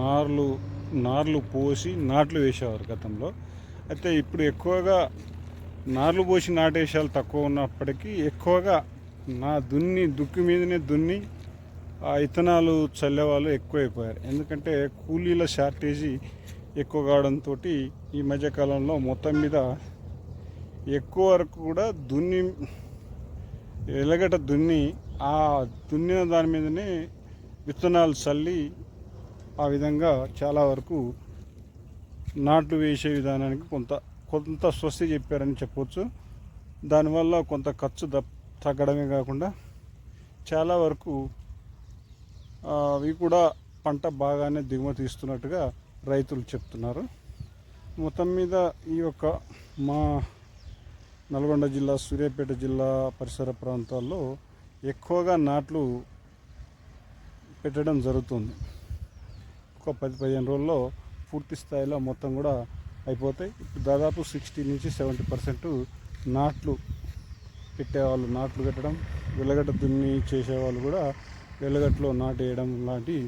నార్లు నార్లు పోసి నాట్లు వేసేవారు గతంలో. అయితే ఇప్పుడు ఎక్కువగా నార్లు పోసి నాటేసాలు తక్కువ ఉన్నప్పటికీ ఎక్కువగా నా దున్ని దుక్కి మీదనే దున్ని ఆ ఇతనాలు చల్లేవాళ్ళు ఎక్కువైపోయారు. ఎందుకంటే కూలీల షార్టేజీ ఎక్కువ కావడంతో ఈ మధ్యకాలంలో మొత్తం మీద ఎక్కువ వరకు కూడా దున్ని ఎలగట దున్ని ఆ దున్నిన దాని మీదనే విత్తనాలు చల్లి ఆ విధంగా చాలా వరకు నాట్లు వేసే విధానానికి కొంత కొంత స్వస్తి చెప్పారని చెప్పవచ్చు దానివల్ల కొంత ఖర్చు దప్ తగ్గడమే కాకుండా చాలా వరకు అవి కూడా పంట బాగానే దిగుమతి ఇస్తున్నట్టుగా రైతులు చెప్తున్నారు. మొత్తం మీద ఈ యొక్క మా నల్గొండ జిల్లా సూర్యాపేట జిల్లా పరిసర ప్రాంతాల్లో ఎక్కువగా నాట్లు పెట్టడం జరుగుతుంది. ఒక పది పదిహేను రోజుల్లో పూర్తి స్థాయిలో మొత్తం కూడా అయిపోతాయి. ఇప్పుడు దాదాపు సిక్స్టీ నుంచి సెవెంటీ పర్సెంట్ నాట్లు పెట్టేవాళ్ళు నాట్లు కట్టడం వెల్లగడ్డ దున్ని చేసేవాళ్ళు కూడా వెల్లగట్లో నాటు వేయడం లాంటివి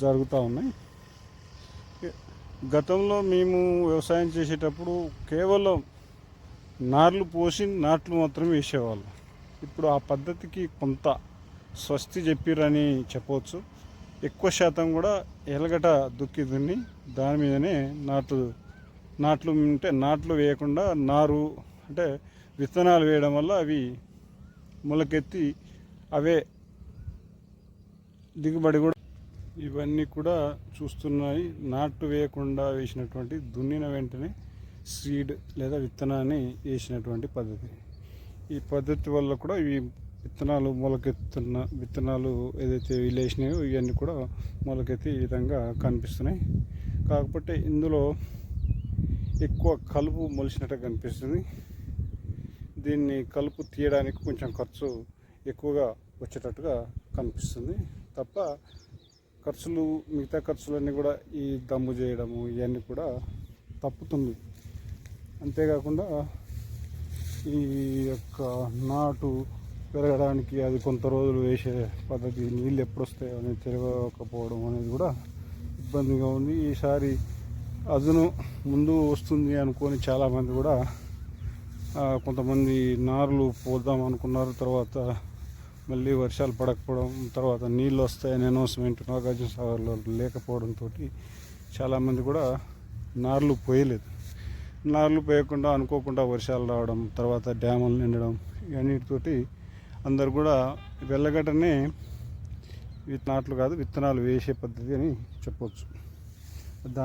జరుగుతూ ఉన్నాయి. గతంలో మేము వ్యవసాయం చేసేటప్పుడు కేవలం నార్లు పోసి నాట్లు మాత్రమే వేసేవాళ్ళు. ఇప్పుడు ఆ పద్ధతికి కొంత స్వస్తి చెప్పిరని చెప్పవచ్చు ఎక్కువ శాతం కూడా ఎలగట దుక్కి దున్ని దాని మీదనే నాట్లు నాట్లు ఉంటే నాట్లు వేయకుండా నారు అంటే విత్తనాలు వేయడం వల్ల అవి మొలకెత్తి అవే దిగుబడి కూడా ఇవన్నీ కూడా చూస్తున్నాయి. నాటు వేయకుండా వేసినటువంటి దున్నిన వెంటనే సీడ్ లేదా విత్తనాన్ని వేసినటువంటి పద్ధతి. ఈ పద్ధతి వల్ల కూడా ఇవి విత్తనాలు మొలకెత్తున్న విత్తనాలు ఏదైతే వీళ్ళు ఇవన్నీ కూడా మొలకెత్తి ఈ విధంగా కనిపిస్తున్నాయి. కాకపోతే ఇందులో ఎక్కువ కలుపు మొలిచినట్టు కనిపిస్తుంది. దీన్ని కలుపు తీయడానికి కొంచెం ఖర్చు ఎక్కువగా వచ్చేటట్టుగా కనిపిస్తుంది. తప్ప ఖర్చులు మిగతా ఖర్చులన్నీ కూడా ఈ దమ్ము చేయడము ఇవన్నీ కూడా తప్పుతుంది. అంతేకాకుండా ఈ యొక్క నాటు పెరగడానికి అది కొంత రోజులు వేసే పద్ధతి నీళ్ళు ఎప్పుడు వస్తాయో అనేది తెలియకపోవడం అనేది కూడా ఇబ్బందిగా ఉంది. ఈసారి అదును ముందు వస్తుంది అనుకొని చాలామంది కూడా కొంతమంది నార్లు పోద్దాం అనుకున్నారు. తర్వాత మళ్ళీ వర్షాలు పడకపోవడం తర్వాత నీళ్ళు వస్తాయని అనౌన్స్మెంట్ నాగార్జున సాగర్లో లేకపోవడంతో చాలామంది కూడా నార్లు పోయలేదు. నార్లు పోయకుండా అనుకోకుండా వర్షాలు రావడం తర్వాత డ్యాములు నిండడం ఇవన్నిటితోటి అందరు కూడా వెళ్ళగట్టనే విత్ నాట్లు కాదు విత్తనాలు వేసే పద్ధతి అని చెప్పవచ్చు